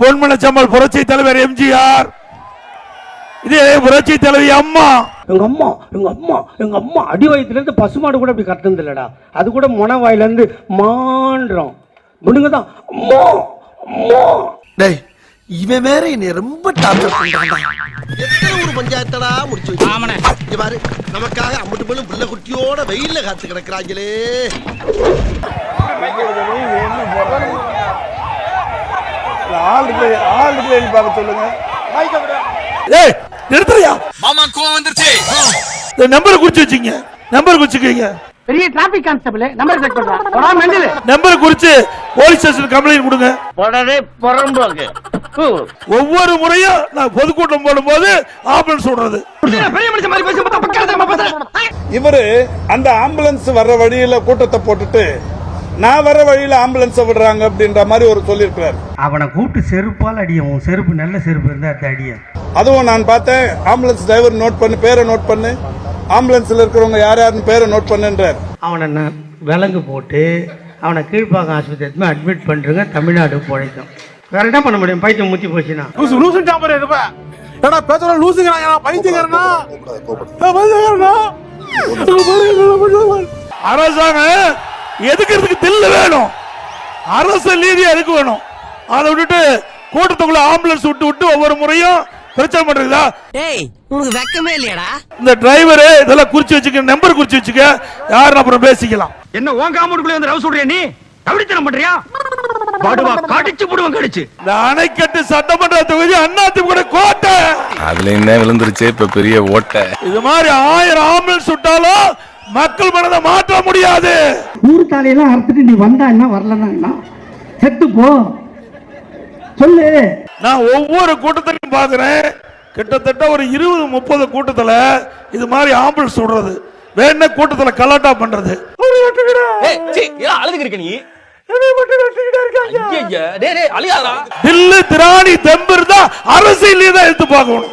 பொன்மனச்சம்மல் புரட்சி தலைவர் எம்ஜிஆர். இதே புரட்சி தலைவி அம்மா. எங்க அம்மா எங்க அம்மா எங்க அம்மா அடி வயிற்றுல இருந்து பசுமாடு கூட இப்படி கத்துனது இல்லடா அது கூட முனை வாயில இருந்து மான்றோம் முடுங்க தான் அம்மா அம்மா. டேய் இவன் வேற என்னை ரொம்ப டார்ச்சர் எத்தனை ஒரு பஞ்சாயத்தடா முடிச்சு இங்க பாரு நமக்காக அம்பட்டு போலும் புள்ள குட்டியோட வெயில்ல காத்து கிடக்குறாங்களே. ஏய் நிறுத்துறியா? மாமா கோவம் வந்துருச்சு. இந்த நம்பரை குறிச்சு வச்சுங்க நம்பர் குறிச்சுக்கீங்க பெரிய டிராபிக் கான்ஸ்டபிள் நம்பர் செக் பண்றான். நம்பரை குறிச்சு போலீஸ் ஸ்டேஷன் கம்ப்ளைண்ட் கொடுங்க. உடனே புறம்போக்கு ஒவ்வொரு முறையும் நான் பொதுக்கூட்டம் போடும்போது ஆம்புலன்ஸ் விடுறது பெரிய மனுஷன் மாதிரி பேசி பக்கம் இவரு அந்த ஆம்புலன்ஸ் வர்ற வழியில கூட்டத்தை போட்டுட்டு நான் வர வழியில ஆம்புலன்ஸ் விடுறாங்க அப்படின்ற மாதிரி ஒரு சொல்லியிருக்கிறார். அவனை கூப்பிட்டு செருப்பால் அடியும். உன் செருப்பு நல்ல செருப்பு இருந்தா அது அடியும் அதுவும் நான் பார்த்தேன். ஆம்புலன்ஸ் டிரைவர் நோட் பண்ணு பேரை நோட் பண்ணு. ஆம்புலன்ஸ்ல இருக்கிறவங்க யார் யாருன்னு பேரை நோட் பண்ணுன்றார். அவனை விலங்கு போட்டு அவனை கீழ்ப்பாக்கம் ஆஸ்பத்திரி அட்மிட் பண்ணுறங்க தமிழ்நாடு பிழைக்கும் வேற என்ன பண்ண முடியும்? பைத்தியம் முத்தி போச்சுன்னா. லூசு லூசு டாம்பர் இருப்ப ஏடா பேசுற லூசுங்கிறாங்க பைத்தியக்காரனா பைத்தியக்காரனா அரசாங்கம் எதுக்கிறதுக்கு தில்லு வேணும்? அரசு நீதி எதுக்கு வேணும்? அதை விட்டுட்டு கூட்டத்துக்குள்ள ஆம்புலன்ஸ் விட்டு விட்டு ஒவ்வொரு முறையும் பிரச்சனை பண்றதா டேய் உனக்கு வெக்கமே இல்லையாடா. இந்த டிரைவர் இதெல்லாம் குறிச்சு வச்சுக்க நம்பர் குறிச்சு வச்சுக்க யாருன்னு அப்புறம் பேசிக்கலாம். என்ன உன் காம்பவுண்டுக்குள்ள வந்து ரவு சொல்றியா நீ? கவனித்தனம் பண்றியா? படுவா கடிச்சு புடுவன் கடிச்சு. இந்த அணைக்கட்டு சட்டமன்ற தொகுதி அதிமுக கோட்டை. அதுல என்ன விழுந்துருச்சு இப்ப பெரிய ஓட்டை. இது மாதிரி ஆயிரம் ஆம்புலன்ஸ் விட்டாலும் மக்கள் மனதை மாற்ற முடியாது. ஊர் தாலையெல்லாம் அறுத்துட்டு நீ வந்தா என்ன வரலன்னா என்ன? செத்து போ. சொல்லு. நான் ஒவ்வொரு கூட்டத்திலையும் பாக்குறேன் கிட்டத்தட்ட ஒரு இருபது முப்பது கூட்டத்துல இது மாதிரி ஆம்புலன்ஸ் விடுறது. வேணா கூட்டத்துல கலாட்டா பண்றது? இருக்க நீ? ஐயா டேய் டேய் அழியாதா தில்லு திராணி தெம்பு இருந்தா அரசியலே தான் எடுத்து பார்க்கணும்.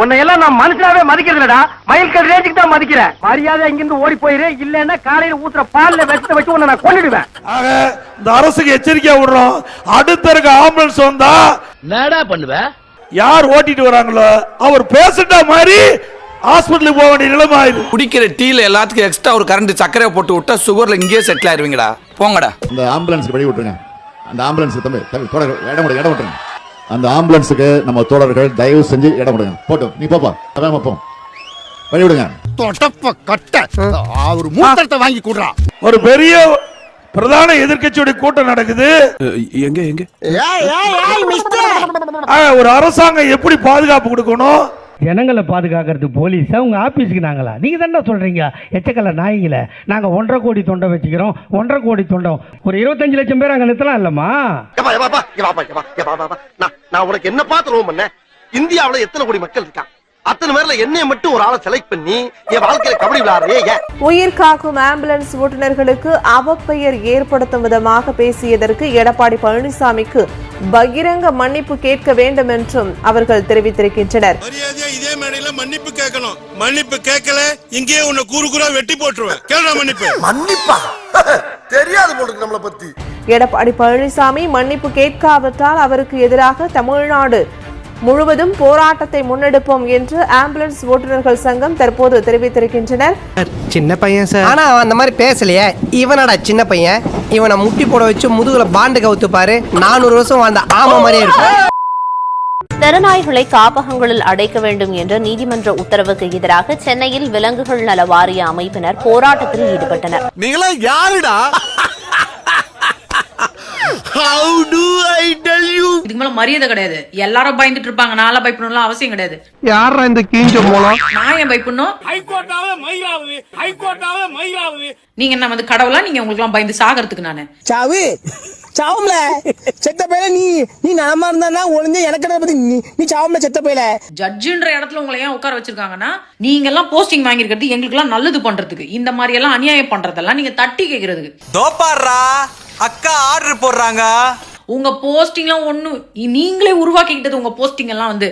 உன்னை எல்லாம் நான் மனுஷனாவே மதிக்கிறதுலடா மயில்கல் ரேஞ்சுக்கு தான் மதிக்கிறேன். மரியாதை இங்கிருந்து ஓடி போயிரு. இல்லன்னா காலையில ஊத்துற பால்ல விஷத்தை வச்சு உன்னை நான் கொன்னுடுவேன். ஆக இந்த அரசுக்கு எச்சரிக்கையா விடுறோம். அடுத்த இருக்க ஆம்புலன்ஸ் வந்தா என்னடா பண்ணுவ? யார் ஓட்டிட்டு வராங்களோ அவர் பேசிட்ட மாதிரி ஹாஸ்பிட்டலுக்கு போக வேண்டிய நிலைமை ஆயிடும் குடிக்கிற டீல எல்லாத்துக்கும் எக்ஸ்ட்ரா ஒரு கரண்ட் சர்க்கரை போட்டு விட்டா சுகர்ல இங்கேயே செட்டில் ஆயிருவீங்கடா. போங்கடா. அந்த ஆம்புலன்ஸ்க்கு வழி விட்டுருங்க. அந்த ஆம்புலன்ஸுக்கு தம்பி தம்பி தொடர் இடம் விடுங்க இடம் விட்டுருங்க. அந்த ஆம்புலன்ஸுக்கு நம்ம தோழர்கள் தயவு செஞ்சு இடம் விடுங்க போட்டும். நீ போப்பா. அதான் போப்போம் வழி விடுங்க. தொட்டப்ப கட்ட. ஒரு மூத்தத்தை வாங்கி கூடுறா. ஒரு பெரிய பிரதான எதிர்க்கட்சியுடைய கூட்டம் நடக்குது. எங்க எங்க? ஒரு அரசாங்கம் எப்படி பாதுகாப்பு கொடுக்கணும்? ஜனங்களை பாதுகாக்கிறது போலீஸா? உங்க ஆபீஸ்க்கு நாங்களா? நீங்க தானே சொல்றீங்க. எச்சக்கல்ல நாய்ங்கள. நாங்க ஒன்றரை கோடி தொண்டை வச்சுக்கிறோம். ஒன்றரை கோடி தொண்டம் ஒரு இருபத்தஞ்சு லட்சம் பேர் அங்க நிறுத்தலாம் இல்லம்மா? நான் உனக்கு என்ன பார்த்து ரோம் பண்ணேன்? இந்தியாவுல எத்தனை கோடி மக்கள் இருக்கான் அத்தனை பேர்ல என்னைய மட்டும் ஒரு ஆளை செலக்ட் பண்ணி என் வாழ்க்கையில கபடி விளையாடுறே உயிர் காக்கும் ஆம்புலன்ஸ் ஓட்டுநர்களுக்கு அவப்பெயர் ஏற்படுத்தும் விதமாக பேசியதற்கு எடப்பாடி பழனிசாமிக்கு பகிரங்க மன்னிப்பு கேட்க வேண்டும் என்றும் அவர்கள் தெரிவித்திருக்கின்றனர். மரியாதையா இதே மேடையில மன்னிப்பு கேட்கணும். மன்னிப்பு கேட்கல இங்கேயே உன்னை கூறு கூறா வெட்டி போட்டுருவேன். கேள்றா மன்னிப்பு. மன்னிப்பா? தெரியாது போல இருக்கு நம்மளை பத்தி. எடப்பாடி பழனிசாமி மன்னிப்பு கேட்காவிட்டால் அவருக்கு எதிராக தமிழ்நாடு முழுவதும் போராட்டத்தை முன்னெடுப்போம் என்று ஆம்புலன்ஸ் ஓட்டுநர்கள் சங்கம் தற்போது தெரிவித்திருக்கின்றனர். சின்ன பையன் சார். ஆனா அந்த மாதிரி பேசலையே. இவனடா சின்ன பையன். இவனை முட்டி போட வச்சு முதுகுல பாண்டு கவுத்து பாரு நானூறு வருஷம் வாழ்ந்த ஆமா மாதிரியே இருக்கும் தெருநாய்களை காப்பகங்களில் அடைக்க வேண்டும் என்ற நீதிமன்ற உத்தரவுக்கு எதிராக சென்னையில் விலங்குகள் நல வாரிய அமைப்பினர் போராட்டத்தில் ஈடுபட்டனர். நீங்களா யாருடா? How do I tell you இதுக்கு மேல மரியாதை கிடையாது. எல்லாரும் பயந்துட்டு இருப்பாங்க நான்லாம் பயப்படணும்லாம் அவசியம் கிடையாது. யாரா இந்த கீஞ்ச மூலம்? நான் ஏன் பயப்படணும்? ஹைகோர்ட்டாவே மயிலாவது. ஹைகோர்ட்டாவே மயிலாவது. நீங்க என்ன வந்து கடவுளா? நீங்க உங்களுக்கு எல்லாம் பயந்து சாகிறதுக்கு நானு. சாவு. சாவும்ல. செத்த பையல நீ நீ நாம இருந்தா ஒளிஞ்ச எனக்கு பத்தி நீ நீ சாவும்ல செத்த பையல? ஜட்ஜுன்ற இடத்துல உங்களை ஏன் உட்கார வச்சிருக்காங்கன்னா நீங்க எல்லாம் போஸ்டிங் வாங்கியிருக்கிறது எங்களுக்கு எல்லாம் நல்லது பண்றதுக்கு. இந்த மாதிரி எல்லாம் அநியாயம் பண்றதெல்லாம் நீங்க தட்டி கேக்குறதுக்கு. தோப்பாடுறா. அக்கா ஆர்டர் போடுறாங்க. உங்க போஸ்டிங்லாம் ஒண்ணு நீங்களே உருவாக்கிக்கிட்டது உங்க போஸ்டிங் எல்லாம் வந்து.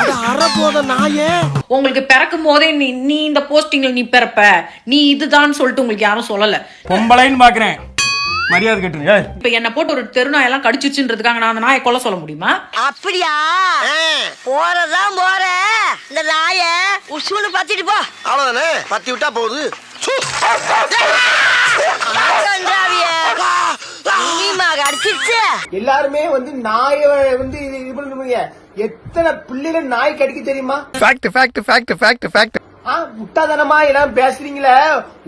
அட அற போத நாயே. உங்களுக்கு பிறக்கும் போதே நீ நீ இந்த போஸ்டிங்ல நீ பிறப்ப. நீ இதுதான் சொல்லிட்டு உங்களுக்கு யாரும் சொல்லல. பொம்பளைன்னு பாக்குறேன். மரியாதை கேட்டுங்க இப்ப என்ன போட்டு ஒரு தெருநாய் எல்லாம் கடிச்சிச்சுன்றதுக்காக நான் அந்த நாயை கொல்ல சொல்ல முடியுமா? அப்படியா? போறதான் போற. இந்த நாய உசுன்னு பத்திட்டு போ. அவ்வளவுதானே? பத்தி விட்டா போகுது. எல்லாருமே வந்து நாய வந்து இது பண்ணுவீங்க எத்தனை பிள்ளைகள் நாய் கடிக்க தெரியுமா? Fact fact fact fact fact ஆ, முட்டாதனமா எல்லாம் பேசுறீங்களே?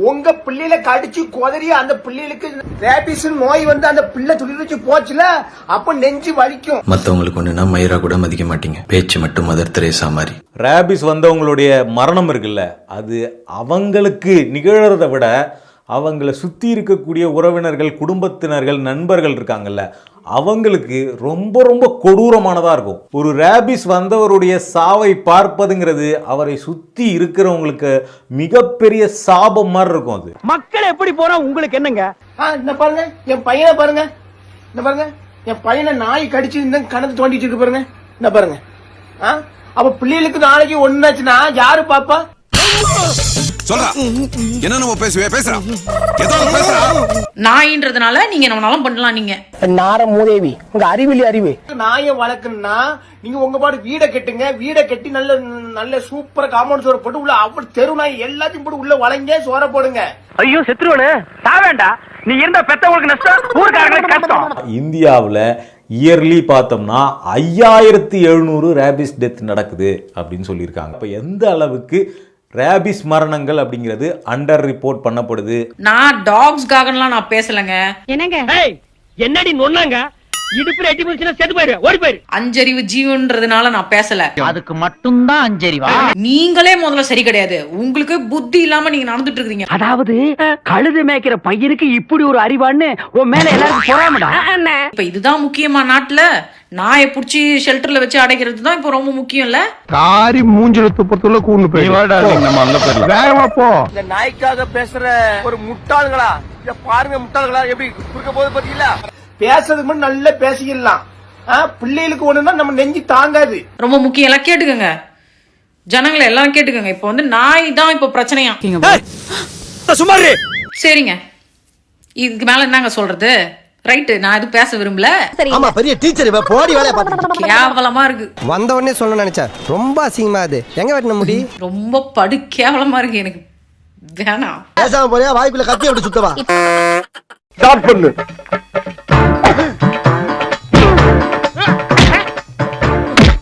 உங்க பிள்ளைல கடிச்சு குதறி அந்த பிள்ளைகளுக்கு ரேபிஸ் நோய் வந்து அந்த பிள்ளை துளி வச்சு போச்சுல அப்ப நெஞ்சு வலிக்கும். மத்தவங்களுக்கு ஒண்ணுனா மயிரா கூட மதிக்க மாட்டீங்க. பேச்சு மட்டும் மதர் தெரேசா மாதிரி. ரேபிஸ் வந்தவங்களுடைய மரணம் இருக்குல்ல அது அவங்களுக்கு நிகழறதை விட அவங்கள சுற்றி இருக்கக்கூடிய உறவினர்கள் குடும்பத்தினர்கள் நண்பர்கள் இருக்காங்கல்ல அவங்களுக்கு ரொம்ப ரொம்ப கொடூரமானதாக இருக்கும். ஒரு ரேபிஸ் வந்தவருடைய சாவை பார்ப்பதுங்கிறது அவரை சுற்றி இருக்கிறவங்களுக்கு மிகப்பெரிய சாபம் மாதிரி இருக்கும் அது. மக்கள் எப்படி போறா உங்களுக்கு என்னங்க? ஆ, இந்த பாருங்க என் பையனை பாருங்க. இந்த பாருங்க என் பையனை நாய் கடிச்சு இந்த கணத்து தோண்டிட்டு இருக்கு பாருங்க. இந்த பாருங்க. ஆ, அப்ப பிள்ளைகளுக்கு நாளைக்கு ஒண்ணாச்சுன்னா யாரு பாப்பா? சொல்றா. என்ன நம்ம பேசுவே? பேசுறா. ஏதாவது பேசுறா. நாயின்றதுனால நீங்க நம்மளாலும் பண்ணலாம் நீங்க. நார மூதேவி உங்க அறிவிலி அறிவு. நாயை வளர்க்கணும்னா நீங்க உங்க பாடு வீடை கட்டுங்க. வீடை கட்டி நல்ல நல்ல சூப்பரா காம்பவுண்ட் சோற போட்டு உள்ள அவ்வளவு தெரு நாய் எல்லாத்தையும் போட்டு உள்ள வளைங்க சோற போடுங்க. ஐயோ செத்துருவனே. சாவேண்டா. நீ இருந்த பெத்தவங்களுக்கு நஷ்டம் ஊருக்காரங்களுக்கு கஷ்டம். இந்தியாவில் இயர்லி பார்த்தோம்னா ஐயாயிரத்தி எழுநூறு ரேபிஸ் டெத் நடக்குது அப்படின்னு சொல்லியிருக்காங்க. இப்போ எந்த அளவுக்கு ரேபிஸ் மரணங்கள் அப்படிங்கிறது அண்டர் ரிப்போர்ட் பண்ணப்படுது. நான் டாக்ஸ்க்காகலாம் நான் பேசலங்க. என்னங்க? என்னடி நொன்னாங்க? இடுப்புல எட்டி போச்சுன்னா செத்து போயிரு ஓடி போயிரு. அஞ்சறிவு ஜீவன்றதுனால நான் பேசல. அதுக்கு மட்டும்தான் அஞ்சறிவா? நீங்களே முதல்ல சரி கிடையாது. உங்களுக்கு புத்தி இல்லாம நீங்க நடந்துட்டு இருக்கீங்க அதாவது கழுது மேய்க்கிற பையனுக்கு இப்படி ஒரு அறிவான்னு உன் மேல எல்லாருக்கும் பொறாமடா? இப்ப இதுதான் முக்கியமா நாட்டுல? நாயை புடிச்சு ஷெல்டர்ல வச்சு அடைக்கிறது தான் இப்ப ரொம்ப முக்கியம் இல்ல காரி மூஞ்சில துப்பத்துள்ள கூண்டு போய் வேகமா போ. இந்த நாய்க்காக பேசுற ஒரு முட்டாள்களா? இத பாருங்க முட்டாள்களா எப்படி குறுக்க போது பாத்தீங்களா? பேசுறதுக்கு முன்னாடி நல்லா பேசிக்கலாம். பிள்ளைகளுக்கு ஒண்ணுன்னா நம்ம நெஞ்சு தாங்காது. ரொம்ப முக்கியம். எல்லாம் கேட்டுக்கோங்க. ஜனங்களை எல்லாம் கேட்டுக்கோங்க. இப்ப வந்து நாய் தான் இப்ப பிரச்சனையா? சுமாரி சரிங்க. இதுக்கு மேல என்னங்க சொல்றது? ரைட்டு நான் எதுவும் பேச விரும்பல. ஆமா பெரிய டீச்சர் இவ போடி வேலைய பாத்துட்டு கேவலமா இருக்கு. வந்த உடனே சொல்லணும்னு நினைச்சேன். ரொம்ப அசிங்கமா அது எங்க வெட்டின முடி? ரொம்ப படு கேவலமா இருக்கு எனக்கு. வேணாம். பேசாம போறியா? வாய்க்குள்ள கத்தி விட்டு சுத்தவா? ஸ்டார்ட் பண்ணு.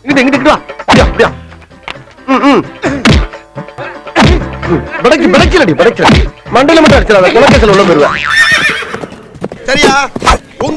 இங்கிட்டு இங்கிட்டு வா. அப்படியா அப்படியா. ம், ம். பிடைக்கு பிடைக்கலடி பிடைக்கல மண்டல மட்டும் அடிச்சிடாத. குலக்கத்தில் உள்ள போயிருவேன். சரியா?